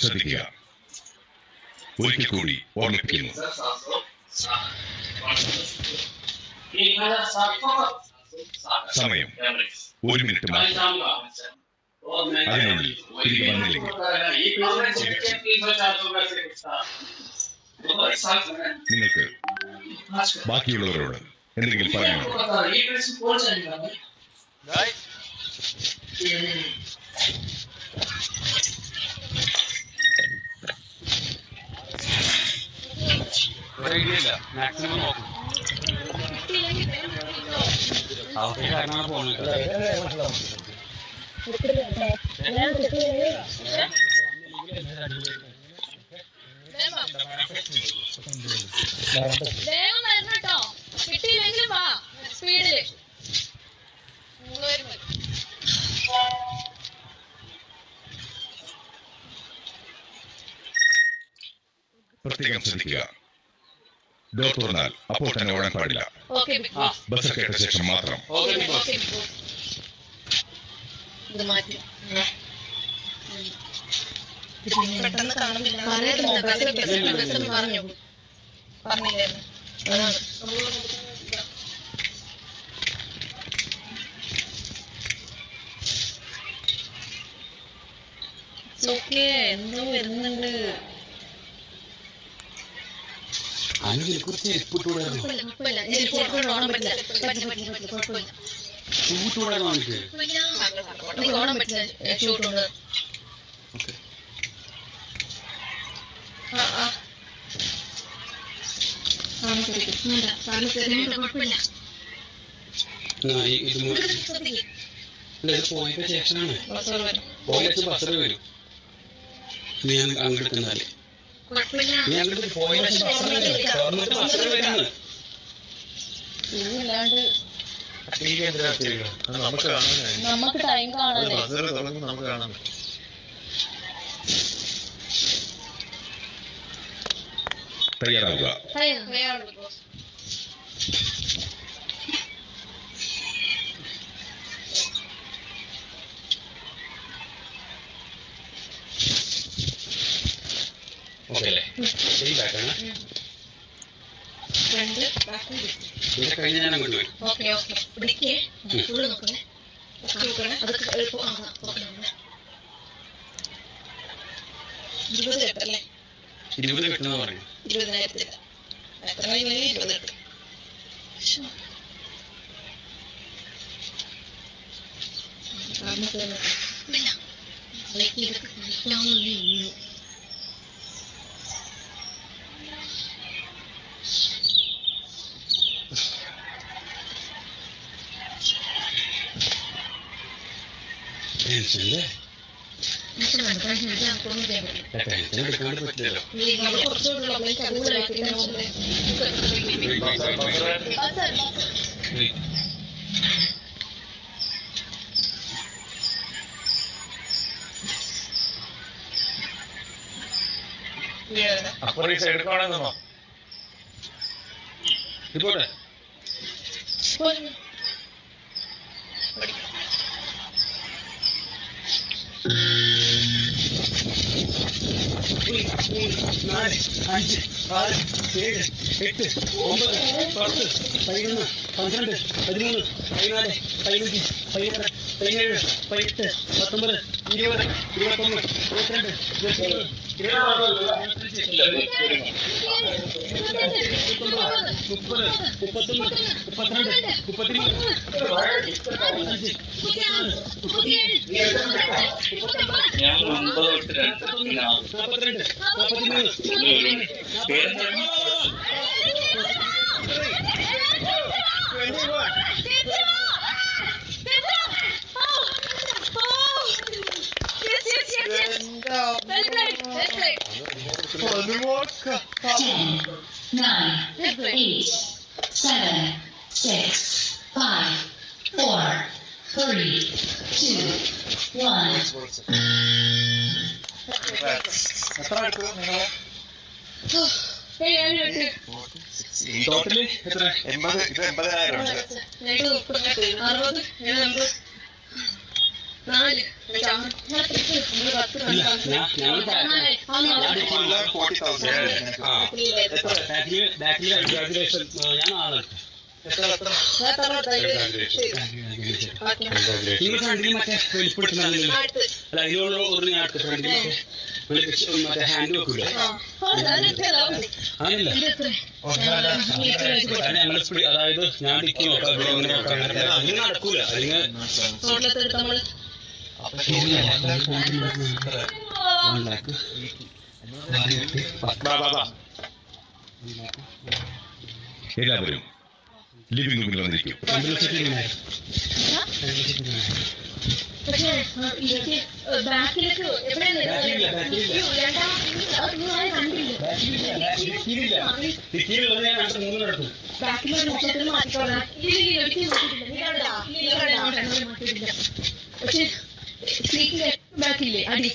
ശ്രദ്ധിക്കുക. ഒരിക്കൽ കൂടി ഓർമ്മിപ്പിക്കുന്നു. സമയം ഒരു മിനിറ്റ് മാത്രം. അതിനുള്ളിൽ തിരികെ വന്നില്ലെങ്കിൽ. നിങ്ങൾക്ക് ബാക്കിയുള്ളവരോട് എന്തെങ്കിലും മാക്സിമം. പ്രത്യേകം ശ്രദ്ധിക്കുക. ഡോർ തുറന്നാൽ. അപ്പോൾ തന്നെ ഓടാൻ പാടില്ല. ബോസ്. കേട്ട ശേഷം മാത്രം. പെട്ടെന്ന് കാണുന്നില്ല. പറഞ്ഞു. ഓക്കെ എന്തോ വരുന്നുണ്ട്. ഇത് ഇത് പോയതിന് ശേഷമാണ് പോയത് ബസ്സിൽ വരും. നീ അങ്ങ് അങ്ങോട്ട് നിന്നാൽ നമുക്ക് ടൈം കാണാനേ നമുക്ക് കാണാൻ പറ്റും തയ്യാറാവുക ഇത് കഴിഞ്ഞ് ഞാൻ അങ്ങോട്ട് വരും ഓക്കെ ഓക്കെ പിടിക്കേ ഫുള്ള് നോക്കണേ നോക്കണേ അതൊക്കെ എളുപ്പം ആ, ഓക്കെ ഇരുപത് കെട്ടല്ലേ ഇരുപത് കിട്ടുന്ന പറഞ്ഞു ഇരുപതിനായിരത്തില്ല എത്ര ഇരുപത് കെട്ടും ശ്ശോ. ടെൻഷനല്ലേ ടെൻഷൻ പറ്റില്ലല്ലോ അപ്പോൾ ഈ സൈഡിൽ കാണാൻ നിന്നോ ഇപ്പോട്ടെ നാല് അഞ്ച് ആറ് ഏഴ് എട്ട് ഒമ്പത് പത്ത് പതിനൊന്ന് പന്ത്രണ്ട് പതിമൂന്ന് പതിനാല് പതിനഞ്ച് പതിനാറ് പതിനേഴ് പതിനെട്ട് പത്തൊമ്പത് ഇരുപത് ഇരുപത്തൊന്ന് ഇരുപത്തിരണ്ട് ഇരുപത്തിമൂന്ന് മുപ്പത്. മുപ്പത്തൊന്ന് മുപ്പത്തിരണ്ട് முப்பத்தி Ten, nine, eight, seven, six. Five, four, three, two, one. Total എത്ര? എൺപത് ഇത് എൺപതിനായിരം ഉണ്ട്. അറുപത് നാല് ഞാൻ ഞങ്ങൾ ഫ്രണ്ടിൽ അതായത് ഞാൻ നടക്കൂല അല്ലെങ്കിൽ ലിവിംഗ് റൂമിൽ വന്നിരിക്കും ബാക്കിലേക്ക് പക്ഷേ ബാക്കില്ലേ അടി.